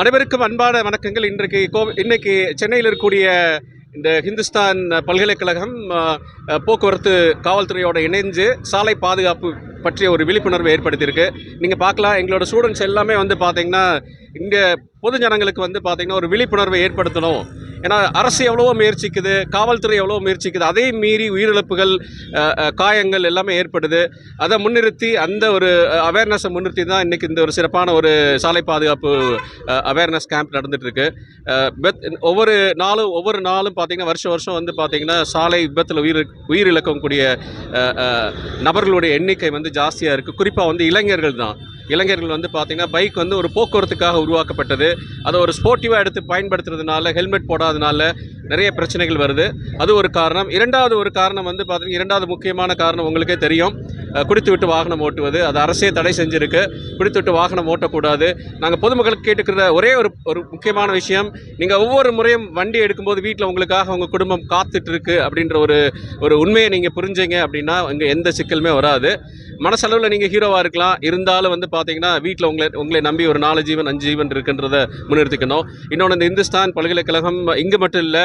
அனைவருக்கும் அன்பான வணக்கங்கள். இன்றைக்கு கோ இன்னைக்கு சென்னையில் இருக்கக்கூடிய இந்த ஹிந்துஸ்தான் பல்கலைக்கழகம் போக்குவரத்து காவல்துறையோடு இணைஞ்சு சாலை பாதுகாப்பு பற்றிய ஒரு விழிப்புணர்வு ஏற்படுத்தியிருக்கு. நீங்கள் பார்க்கலாம். எங்களோட ஸ்டூடெண்ட்ஸ் எல்லாமே வந்து பார்த்திங்கன்னா இங்கே பொது ஜனங்களுக்கு வந்து பார்த்திங்கன்னா ஒரு விழிப்புணர்வை ஏற்படுத்தணும். ஏன்னா அரசு எவ்வளவோ முயற்சிக்குது காவல்துறை எவ்வளவோ முயற்சிக்குது அதே மீறி உயிரிழப்புகள் காயங்கள் எல்லாமே ஏற்படுது. அதை முன்னிறுத்தி அந்த ஒரு அவேர்னஸை முன்னிறுத்தி தான் இன்றைக்கி இந்த ஒரு சிறப்பான ஒரு சாலை பாதுகாப்பு அவேர்னஸ் கேம்ப் நடந்துட்டு பெத் ஒவ்வொரு நாளும் ஒவ்வொரு நாளும் பார்த்தீங்கன்னா வருஷம் வருஷம் வந்து பார்த்தீங்கன்னா சாலை விபத்தில் உயிர் உயிரிழக்கக்கூடிய நபர்களுடைய எண்ணிக்கை வந்து ஜாஸ்தியாக இருக்குது குறிப்பாக வந்து இளைஞர்கள் தான். இளைஞர்கள் வந்து பார்த்திங்கன்னா பைக் வந்து ஒரு போக்குவரத்துக்காக உருவாக்கப்பட்டது. அதை ஒரு ஸ்போர்ட்டிவாக எடுத்து பயன்படுத்துறதுனால ஹெல்மெட் போடாதனால நிறைய பிரச்சனைகள் வருது. அது ஒரு காரணம். இரண்டாவது ஒரு காரணம் வந்து பார்த்தீங்கன்னா இரண்டாவது முக்கியமான காரணம் உங்களுக்கே தெரியும். குடித்து குடித்துவிட்டு வாகனம் ஓட்டுவது. அது அரசே தடை செஞ்சிருக்கு. குடித்துவிட்டு வாகனம் ஓட்டக்கூடாது. நாங்கள் பொதுமக்களுக்கு கேட்டுக்கிற ஒரே ஒரு ஒரு முக்கியமான விஷயம் நீங்கள் ஒவ்வொரு முறையும் வண்டி எடுக்கும்போது வீட்டில் உங்களுக்காக உங்கள் குடும்பம் காத்துட்டு இருக்கு அப்படின்ற ஒரு ஒரு உண்மையை நீங்கள் புரிஞ்சீங்க அப்படின்னா இங்கே எந்த சிக்கலுமே வராது. மனசளவில் நீங்கள் ஹீரோவாக இருக்கலாம். இருந்தாலும் வந்து பார்த்தீங்கன்னா வீட்டில் உங்களை உங்களை நம்பி ஒரு நாலு ஜீவன் அஞ்சு ஜீவன் இருக்குன்றத முன்னிறுத்திக்கணும். இன்னொன்று இந்த இந்துஸ்தான் பல்கலைக்கழகம் இங்கே மட்டும் இல்லை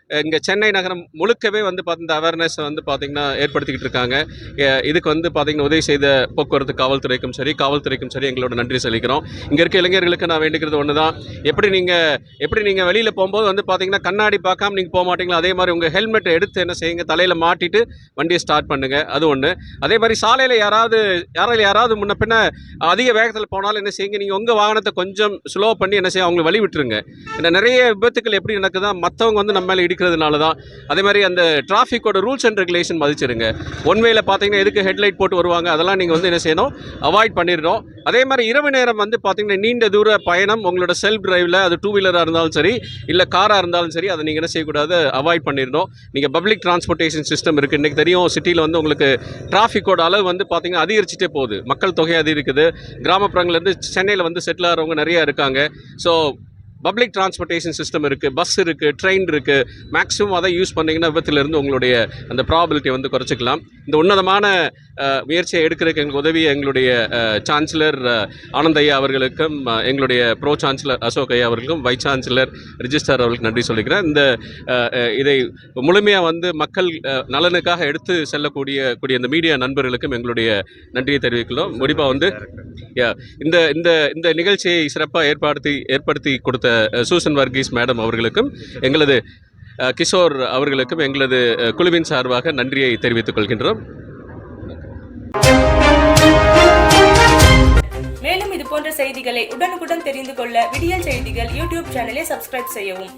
இங்கே சென்னை நகரம் முழுக்கவே வந்து பார்த்து இந்த அவேர்னஸை வந்து பார்த்திங்கன்னா ஏற்படுத்திக்கிட்டு இருக்காங்க. இதுக்கு வந்து பார்த்திங்கன்னா உதவி செய்த போக்குவரத்து காவல்துறைக்கும் சரி காவல்துறைக்கும் சரி எங்களோட நன்றி சொல்லிக்கிறோம் இங்கே இருக்க இளைஞர்களுக்கு நான் வேண்டிக்கிறது ஒன்று தான் எப்படி நீங்கள் எப்படி நீங்கள் வெளியில் போகும்போது வந்து பார்த்திங்கன்னா கண்ணாடி பார்க்காம நீங்கள் போக மாட்டீங்களா? அதே மாதிரி உங்கள் ஹெல்மெட்டை எடுத்து என்ன செய்யுங்க? தலையில் மாட்டிட்டு வண்டியை ஸ்டார்ட் பண்ணுங்கள் அது ஒன்று அதே மாதிரி சாலையில் யாராவது யாராவது யாராவது முன்ன பின்ன அதிக வேகத்தில் போனாலும் என்ன செய்யுங்க? நீங்கள் உங்கள் வாகனத்தை கொஞ்சம் ஸ்லோ பண்ணி என்ன செய்ய அவங்களை வழி விட்டுருங்க. ஏன்னா நிறைய விபத்துக்கள் எப்படி நடக்குதா மற்றவங்க வந்து நம்ம மேலே இருக்கிறதுனால தான் அதே மாதிரி அந்த டிராஃபிக்கோட ரூல்ஸ் அண்ட் ரெகுலேஷன் மதிச்சிருங்க. ஒன் வேல பார்த்தீங்கன்னா எதுக்கு ஹெட்லைட் போட்டு வருவாங்க? அதெல்லாம் நீங்கள் வந்து என்ன செய்யணும்? அவாய்ட் பண்ணிடணும். அதே மாதிரி இரவு நேரம் வந்து பார்த்தீங்கன்னா நீண்ட தூர பயணம் உங்களோட செல்ஃப் டிரைவில் அது டூ வீலராக இருந்தாலும் சரி இல்லை காராக இருந்தாலும் சரி அதை நீங்கள் என்ன செய்யக்கூடாது? அவாய்ட் பண்ணிடணும். நீங்கள் பப்ளிக் டிரான்ஸ்போர்ட்டேஷன் சிஸ்டம் இருக்குது இன்றைக்கி தெரியும் சிட்டியில் வந்து உங்களுக்கு டிராஃபிக்கோட அளவு வந்து பார்த்தீங்கன்னா அதிகரிச்சுட்டே போகுது. மக்கள் தொகை அதிகரிக்குது. கிராமப்புறங்கள்லேருந்து சென்னையில் வந்து செட்டில் ஆகிறவங்க நிறையா இருக்காங்க. ஸோ பப்ளிக் டிரான்ஸ்போர்ட்டேஷன் சிஸ்டம் இருக்குது பஸ் இருக்குது ட்ரெயின் இருக்குது மேக்ஸிமம் அதை யூஸ் பண்ணிங்கன்னா விபத்திலிருந்து உங்களுடைய அந்த ப்ராபிலிட்டியை வந்து குறைச்சிக்கலாம். இந்த உன்னதமான முயற்சியை எடுக்கிறதுக்கு எங்களுக்கு உதவி எங்களுடைய சான்சலர் ஆனந்த் ஐயா அவர்களுக்கும் எங்களுடைய ப்ரோ சான்சலர் அசோக் ஐயா அவர்களுக்கும் வைஸ் சான்சலர் ரிஜிஸ்டர் அவர்களுக்கு நன்றி சொல்லிக்கிறேன். இந்த இதை முழுமையாக வந்து மக்கள் நலனுக்காக எடுத்து செல்லக்கூடிய கூடிய இந்த மீடியா நண்பர்களுக்கும் எங்களுடைய நன்றியை தெரிவிக்கிறோம் முடிவாக வந்து இந்த இந்த இந்த நிகழ்ச்சியை சிறப்பாக ஏற்படுத்தி ஏற்படுத்தி கொடுத்த சூசன் வர்கீஸ் மேடம் அவர்களுக்கும் எங்களது கிஷோர் அவர்களுக்கும் எங்களது குழுவின் சார்பாக நன்றியை தெரிவித்துக் கொள்கின்றோம். மேலும் இது போன்ற செய்திகளை உடனுக்குடன் தெரிந்து கொள்ள விடியல் செய்திகள் யூடியூப் சேனலை சப்ஸ்கிரைப் செய்யவும்.